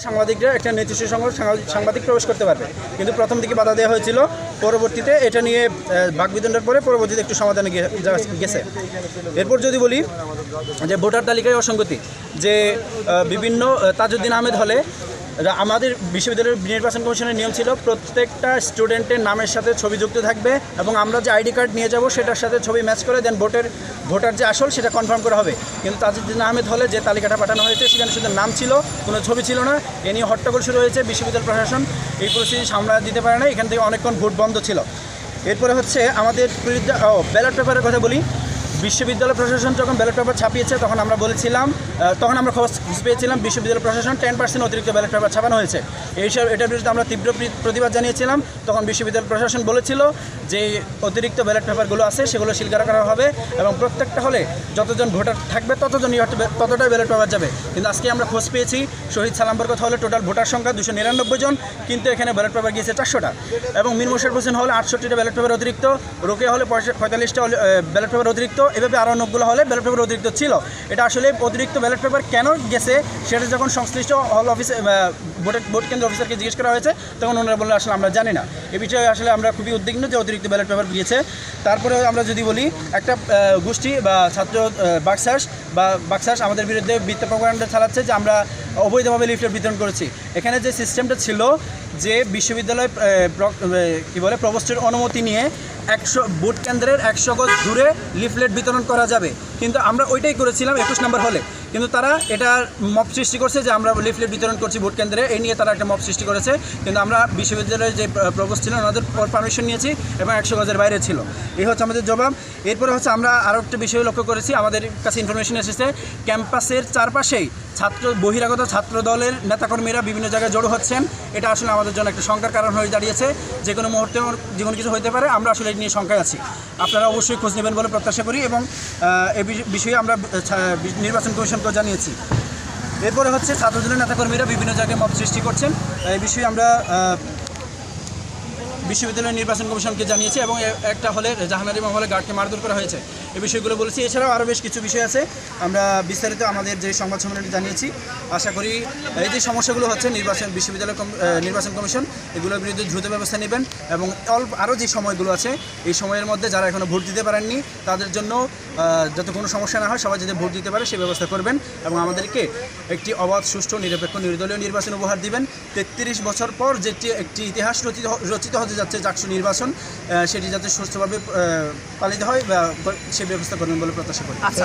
সাংবাদিকরা একটা নির্দিষ্ট সাংবাদিক- প্রবেশ করতে পারবে। কিন্তু প্রথম দিকে বাধা দেওয়া হয়েছিল, পরবর্তীতে এটা নিয়ে বাকবিদণ্ডের পরে পরবর্তীতে একটু সমাধানে গেছে। এরপর যদি বলি যে ভোটার তালিকায় অসঙ্গতি, যে বিভিন্ন তাজউদ্দিন আহমেদ হলে আমাদের বিশ্ববিদ্যালয়ের নির্বাচন কমিশনের নিয়ম ছিল, প্রত্যেকটা স্টুডেন্টের নামের সাথে ছবি যুক্ত থাকবে এবং আমরা যে আইডি কার্ড নিয়ে যাব সেটার সাথে ছবি ম্যাচ করে দেন ভোটের, ভোটার যে আসল সেটা কনফার্ম করা হবে। কিন্তু তাজউদ্দিন আহমেদ হলে যে তালিকাটা পাঠানো হয়েছে সেখানে শুধু নাম ছিল, কোনো ছবি ছিল না, এ নিয়ে হট্টগোল শুরু হয়েছে বিশ্ববিদ্যালয় প্রশাসন। এই পরিস্থিতি সামলা দিতে পারে না এখান থেকে অনেকক্ষণ ভোট বন্ধ ছিল। এরপরে হচ্ছে আমাদের ব্যালট পেপারের কথা বলি। বিশ্ববিদ্যালয় প্রশাসন যখন ব্যালট পেপার ছাপিয়েছে, তখন আমরা বলেছিলাম তখন আমরা খবর পেয়েছিলাম, বিশ্ববিদ্যালয় প্রশাসন টেন পার্সেন্ট অতিরিক্ত ব্যালট পেপার ছাপানো হয়েছে। এইসব এটার বিরুদ্ধে আমরা তীব্র প্রি- প্রতিবাদ জানিয়েছিলাম। তখন বিশ্ববিদ্যালয় প্রশাসন বলেছিল যে, অতিরিক্ত ব্যালট পেপারগুলো আছে, সেগুলো সিলগার করা হবে এবং প্রত্যেকটা হলে যতজন ভোটার থাকবে, ততজনই ততটাই ব্যালট পেপার যাবে। কিন্তু আজকে আমরা খোঁজ পেয়েছি, শহীদ সালাম্বর কথা হলে টোটাল ভোটার সংখ্যা দুশো নিরানব্বই জন, কিন্তু এখানে ব্যালট পেপার গিয়েছে চারশোটা। এবং মীর মোশারফ হোসেন হলে আটষট্টিটা ব্যালট পেপার অতিরিক্ত রোকে হলে পঁয়তাল্লিশটা ব্যালট পেপার অতিরিক্ত এভাবে আরও অনেকগুলো হলে ব্যালট পেপার অতিরিক্ত ছিল। এটা আসলে অতিরিক্ত ব্যালট পেপার কেন গেছে, সেটা যখন সংশ্লিষ্ট হল অফিসে ভোটের ভোট কেন্দ্র অফিসারকে জিজ্ঞেস করা হয়েছে তখন ওনারা বললেন আসলে আমরা জানি না। এ বিষয়ে আসলে আমরা খুবই উদ্বিগ্ন যে অতিরিক্ত ব্যালট পেপার গিয়েছে তারপরে আমরা যদি বলি একটা গোষ্ঠী বা ছাত্র আহ, বাকশাস বা বাকশাস আমাদের বিরুদ্ধে মিথ্যা প্রোগ্রামটা চালাচ্ছে যে আমরা অবৈধভাবে লিফলেট বিতরণ করেছি। এখানে যে সিস্টেমটা ছিল যে বিশ্ববিদ্যালয় কি বলে প্রবোস্টের অনুমতি নিয়ে একশো ভোট কেন্দ্রের একশো গজ দূরে লিফলেট বিতরণ করা যাবে। কিন্তু আমরা ওইটাই করেছিলাম একুশ নম্বর হলে। কিন্তু তারা এটা মপ সৃষ্টি করছে যে আমরা লিফলেট বিতরণ করছি ভোট কেন্দ্রে এই নিয়ে তারা একটা মপ সৃষ্টি করেছে। কিন্তু আমরা বিশ্ববিদ্যালয়ের যে প্রবোস্ট ছিলেন ওনাদের পারমিশন নিয়েছি এবং একশো গজের বাইরে ছিল। এই হচ্ছে আমাদের জবাব। এরপরে হচ্ছে আমরা আরও একটা বিষয় লক্ষ্য করেছি, আমাদের কাছে ইনফরমেশন এসেছে, ক্যাম্পাসের চারপাশেই ছাত্র, বহিরাগত ছাত্র দলের নেতাকর্মীরা বিভিন্ন জায়গায় জড়ো হচ্ছেন। এটা আসলে আমাদের জন্য একটা শঙ্কার কারণ হয়ে দাঁড়িয়েছে। যে কোনো মুহূর্তে যে কোনো কিছু হতে পারে, আমরা আসলে নিয়ে শঙ্কায় আছি। আপনারা অবশ্যই খোঁজ নেবেন বলে প্রত্যাশা করি এবং এ বিষয়ে আমরা নির্বাচন ছা- নির্বাচন জানিয়েছি। এরপরে হচ্ছে ছাত্রজনের নেতাকর্মীরা বিভিন্ন জায়গায় মত সৃষ্টি করছেন। এই বিষয়ে আমরা বিশ্ববিদ্যালয়ের বিশ্ববিদ্যালয় নির্বাচন কমিশনকে জানিয়েছি এবং একটা হলে জাহানারি মহলে গার্ডকে মারধর করা হয়েছে। এই বিষয়গুলো বলেছি। এছাড়াও আরও বেশ কিছু বিষয় আছে। আমরা বিস্তারিত আমাদের যে সংবাদ সম্মেলনে জানিয়েছি, আশা করি এই যে সমস্যাগুলো হচ্ছে, নির্বাচন বিশ্ববিদ্যালয় নির্বাচন কমিশন, এগুলোর বিরুদ্ধে দ্রুত ব্যবস্থা নেবেন এবং অল্প আরও যে সময়গুলো আছে, এই সময়ের মধ্যে যারা এখনও ভোট দিতে পারেননি, তাদের জন্য যাতে কোনো সমস্যা না হয়, সবাই যাতে ভোট দিতে পারে সেই ব্যবস্থা করবেন এবং আমাদেরকে একটি অবাধ, সুষ্ঠু, নিরপেক্ষ, নির্দলীয় নির্বাচন উপহার দিবেন। তেত্রিশ বছর পর যেটি একটি ইতিহাস রচিত রচিত হতে যাচ্ছে চাকসু নির্বাচন সেটি যাতে সুস্থভাবে পালিত হয় বা সে ব্যবস্থা করবেন বলে প্রত্যাশা করি। আচ্ছা